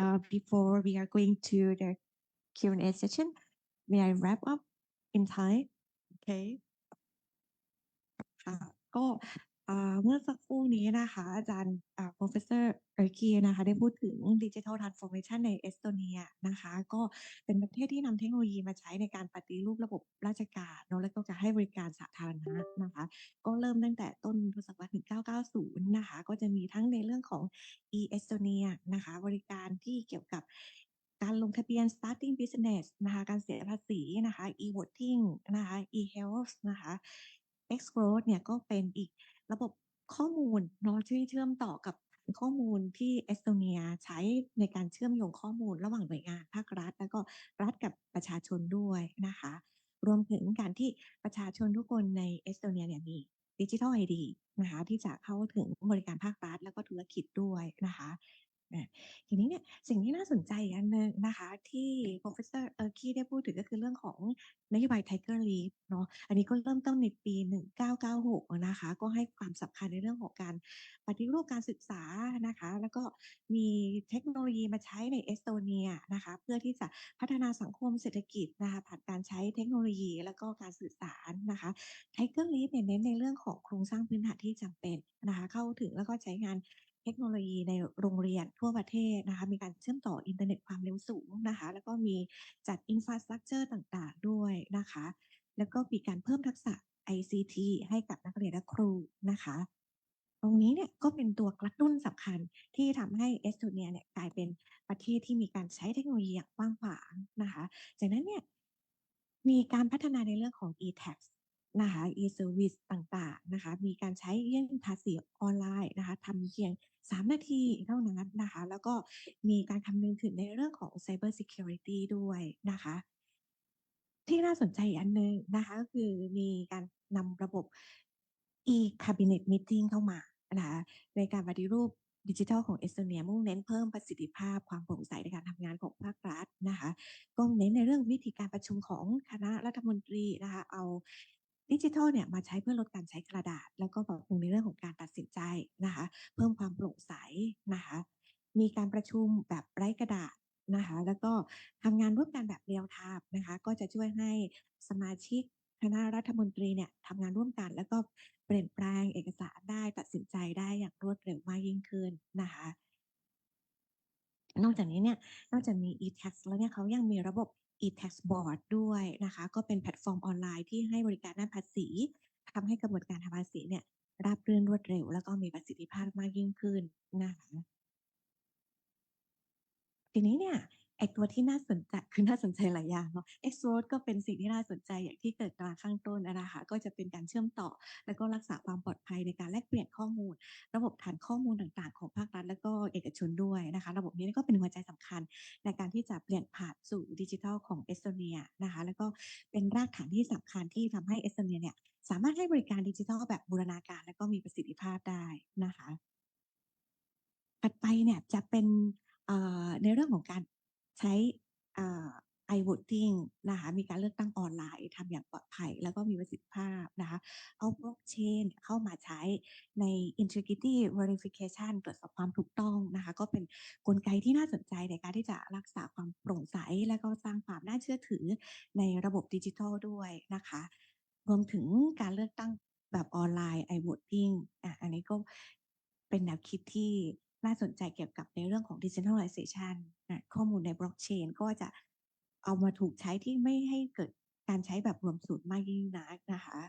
uh, before we are going to the Q&A session. May I wrap up in time? Okay. Uh, อ่าเมื่อสักครู่นี้นะคะ อาจารย์อ่า professor เอร์กีนะคะ ได้พูดถึง digital transformation ในเอสโตเนียนะคะ ก็เป็นประเทศที่นำเทคโนโลยีมาใช้ในการปฏิรูประบบราชการเนอะแล้วก็การให้บริการสาธารณะนะคะ ก็เริ่มตั้งแต่ต้นทศวรรษ1990 นะคะ ก็จะมีทั้งในเรื่องของ e-Estonia นะคะ บริการที่เกี่ยวกับการลงทะเบียน starting business นะคะ การเสียภาษีนะคะ e-voting นะคะ e-health นะคะ X Road เนี่ยก็เป็นอีกระบบข้อมูลเนาะที่เชื่อมต่อกับข้อมูลที่เอสโตเนียใช้ในการเชื่อมโยงข้อมูลระหว่างหน่วยงานภาครัฐ แล้วก็รัฐกับประชาชนด้วยนะคะ รวมถึงการที่ประชาชนทุกคนในเอสโตเนียเนี่ยมีดิจิทัลไอดีนะคะที่จะเข้าถึงบริการภาครัฐแล้วก็ธุรกิจด้วยนะคะ อะทีนี้เนี่ยสิ่งที่น่าสนใจอีกอันหนึ่งนะคะ ที่ professor เออคีได้พูดถึง ก็คือเรื่องของนโยบาย Tiger Leap เนาะ อันนี้ก็เริ่มต้นในปี 1996 อะนะคะ ก็ให้ความสำคัญในเรื่องของการปฏิรูปการศึกษานะคะ แล้วก็มีเทคโนโลยีมาใช้ในเอสโตเนียนะคะ เพื่อที่จะพัฒนาสังคมเศรษฐกิจนะคะ ผ่านการใช้เทคโนโลยี แล้วก็การสื่อสารนะคะ Tiger Leap เนี่ยเน้นในเรื่องของโครงสร้างพื้นฐานที่จำเป็นนะคะ เข้าถึงแล้วก็ใช้งาน เทคโนโลยีในโรงเรียนทั่วประเทศนะคะ มีการเชื่อมต่ออินเทอร์เน็ตความเร็วสูงนะคะ แล้วก็มีจัดอินฟ a าสตรักเจอร์ต่างๆ ด้วยนะคะ แล้วก็มีการเพิ่มทักษะ ICT ให้กับนักเรียนและครูนะคะ ตรงนี้เนี่ยก็เป็นตัวกระตุ้นสำคัญที่ทำให้เอสโตเนียเนี่ยกลายเป็นประเทศที่มีการใช้เทคโนโลยีอย่างกว้างขวางนะคะ จากนั้นเนี่ยมีการพัฒนาในเรื่องของ e-tax นะคะ e-service ต่างๆ นะคะ มีการใช้ยื่นภาษีออนไลน์นะคะทำเพียง 3 นาทีเท่านั้นนะคะ แล้วก็มีการคำนึงถึงในเรื่องของ cyber security ด้วยนะคะ ที่น่าสนใจอีกอันหนึ่งนะคะก็คือมีการนำระบบ e-cabinet meeting เข้ามานะคะในการปฏิรูปดิจิทัลของเอสโตเนียมุ่งเน้นเพิ่มประสิทธิภาพความโปร่งใสในการทำงานของภาครัฐนะคะก็เน้นในเรื่องวิธีการประชุมของคณะรัฐมนตรีนะคะเอา ดิจิทัลเนี่ยมาใช้เพื่อลดการใช้กระดาษ แล้วก็ปรับปรุงในเรื่องของการตัดสินใจนะคะ เพิ่มความโปร่งใสนะคะ มีการประชุมแบบไร้กระดาษนะคะแล้วก็ทำงานร่วมกันแบบเรียลไทม์นะคะก็จะช่วยให้สมาชิกคณะรัฐมนตรีเนี่ยทำงานร่วมกัน แล้วก็เปลี่ยนแปลงเอกสารได้ตัดสินใจได้อย่างรวดเร็วมากยิ่งขึ้นนะคะนอกจากนี้เนี่ยนอกจากมี e-tax แล้วเนี่ยเขายังมีระบบ e-tax board ด้วยนะคะ ก็เป็นแพลตฟอร์มออนไลน์ที่ให้บริการด้านภาษีทำให้กระบวนการทำภาษีเนี่ยราบรื่นรวดเร็ว แล้วก็มีประสิทธิภาพมากยิ่งขึ้นนะคะทีนี้เนี่ย ไอตัวที่น่าสนใจคือน่าสนใจหลายอย่างเนาะ X Road ก็เป็นสิ่งที่น่าสนใจอย่างที่เกิดมาข้างต้นนะคะก็จะเป็นการเชื่อมต่อ แล้วก็รักษาความปลอดภัยในการแลกเปลี่ยนข้อมูล ระบบฐานข้อมูลต่างๆ ของภาครัฐและก็เอกชนด้วยนะคะ ระบบนี้ก็เป็นหัวใจสำคัญในการที่จะเปลี่ยนผ่านสู่ดิจิทัลของเอสโตเนียนะคะแล้วก็เป็นรากฐานที่สำคัญที่ทำให้เอสโตเนียเนี่ยสามารถให้บริการดิจิทัลแบบบูรณาการและก็มีประสิทธิภาพได้นะคะถัดไปเนี่ยจะเป็นในเรื่องของการ ใช้อ่า i-voting นะคะ มีการเลือกตั้งออนไลน์ทำอย่างปลอดภัย แล้วก็มีประสิทธิภาพนะคะ เอา blockchain เข้ามาใช้ใน integrity verification ตรวจสอบความถูกต้องนะคะ ก็เป็นกลไกที่น่าสนใจในการที่จะรักษาความโปร่งใส และก็สร้างความน่าเชื่อถือในระบบดิจิทัลด้วยนะคะ รวมถึงการเลือกตั้งแบบออนไลน์ i-voting อะอันนี้ก็เป็นแนวคิดที่ น่าสนใจเกี่ยวกับในเรื่องของ digitalization นะข้อมูลในบล็อกเชนก็จะเอามาถูกใช้ที่ไม่ให้เกิดการใช้แบบรวมศูนย์มากยิ่งนักนะคะ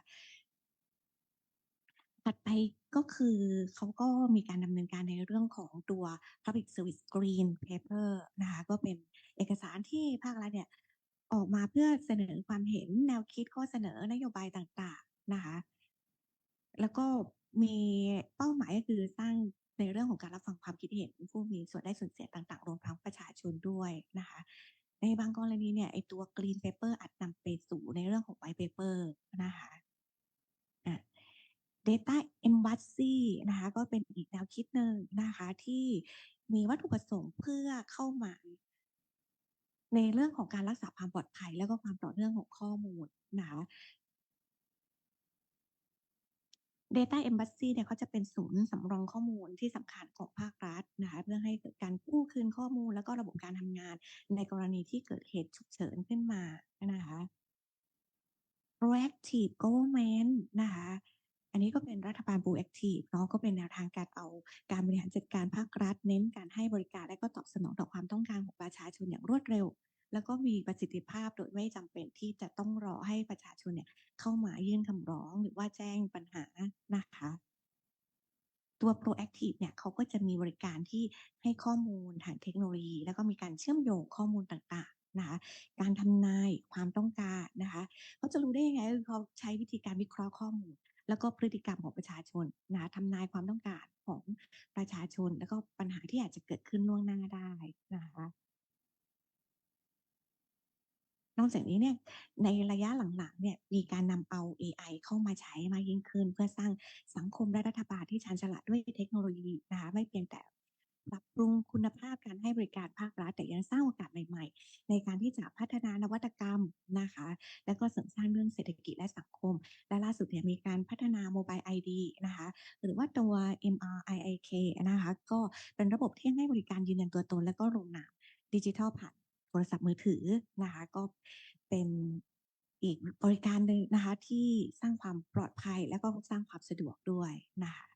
ถัดไปก็คือเขาก็มีการดำเนินการในเรื่องของตัว Public Service Green Paper นะคะก็เป็นเอกสารที่ภาครัฐเนี่ยออกมาเพื่อเสนอความเห็นแนวคิดข้อเสนอนโยบายต่างๆนะคะ แล้วก็มีเป้าหมายก็คือสร้าง ในเรื่องของการรับฟังความคิดเห็นผู้มีส่วนได้ส่วนเสียต่างๆ รวมทั้งประชาชนด้วยนะคะ ในบางกรณีเนี่ยไอตัว Green Paper อาจนำไปสู่ในเรื่องของ White Paper นะคะอะ Data Embassy นะคะก็เป็นอีกแนวคิดหนึ่งนะคะที่มีวัตถุประสงค์เพื่อเข้ามา ในเรื่องของการรักษาความปลอดภัย แล้วก็ความต่อเนื่องของข้อมูลนะคะ Data Embassy เนี่ยเขาจะเป็นศูนย์สำรองข้อมูลที่สำคัญของภาครัฐนะคะเพื่อให้เกิดการกู้คืนข้อมูลแล้วก็ระบบการทำงาน ในกรณีที่เกิดเหตุฉุกเฉินขึ้นมานะคะ Proactive Government นะคะ อันนี้ก็เป็นรัฐบาล Proactive เนาะ ก็เป็นแนวทางการเอาการบริหารจัดการภาครัฐ เน้นการให้บริการและก็ตอบสนองต่อความต้องการของประชาชนอย่างรวดเร็ว แล้วก็มีประสิทธิภาพโดยไม่จำเป็นที่จะต้องรอให้ประชาชนเนี่ยเข้ามายื่นคำร้องหรือว่าแจ้งปัญหานะคะตัว Proactive เนี่ยเขาก็จะมีบริการที่ให้ข้อมูลทางเทคโนโลยี แล้วก็มีการเชื่อมโยงข้อมูลต่างๆนะคะการทำนายความต้องการนะคะเขาจะรู้ได้ยังไงคือเขาใช้วิธีการวิเคราะห์ข้อมูล แล้วก็พฤติกรรมของประชาชนนะะทำนายความต้องการของประชาชน แล้วก็ปัญหาที่อาจจะเกิดขึ้นล่วงหน้าได้นะคะ นอกจากนี้เนี่ยในระยะหลังๆเนี่ยมีการนำเอาเอไอเข้ามาใช้มากยิ่งขึ้น เพื่อสร้างสังคมและรัฐบาลที่ชาญฉลาดด้วยเทคโนโลยีนะคะไม่เพียงแต่ปรับปรุงคุณภาพการให้บริการภาครัฐแต่ยังสร้างโอกาสใหม่ๆ ในการที่จะพัฒนานวัตกรรมนะคะ แล้วก็เสริมสร้างเรื่องเศรษฐกิจและสังคม และล่าสุดเนี่ยมีการพัฒนา Mobile ID นะคะ หรือว่าตัว MRIIK นะคะ ก็เป็นระบบที่ให้บริการยืนยันตัวตน และก็ลงนามดิจิทัลผ่าน โทรศัพท์มือถือนะคะก็เป็นอีกบริการหนึ่งนะคะที่สร้างความปลอดภัยและก็สร้างความสะดวกด้วยนะคะ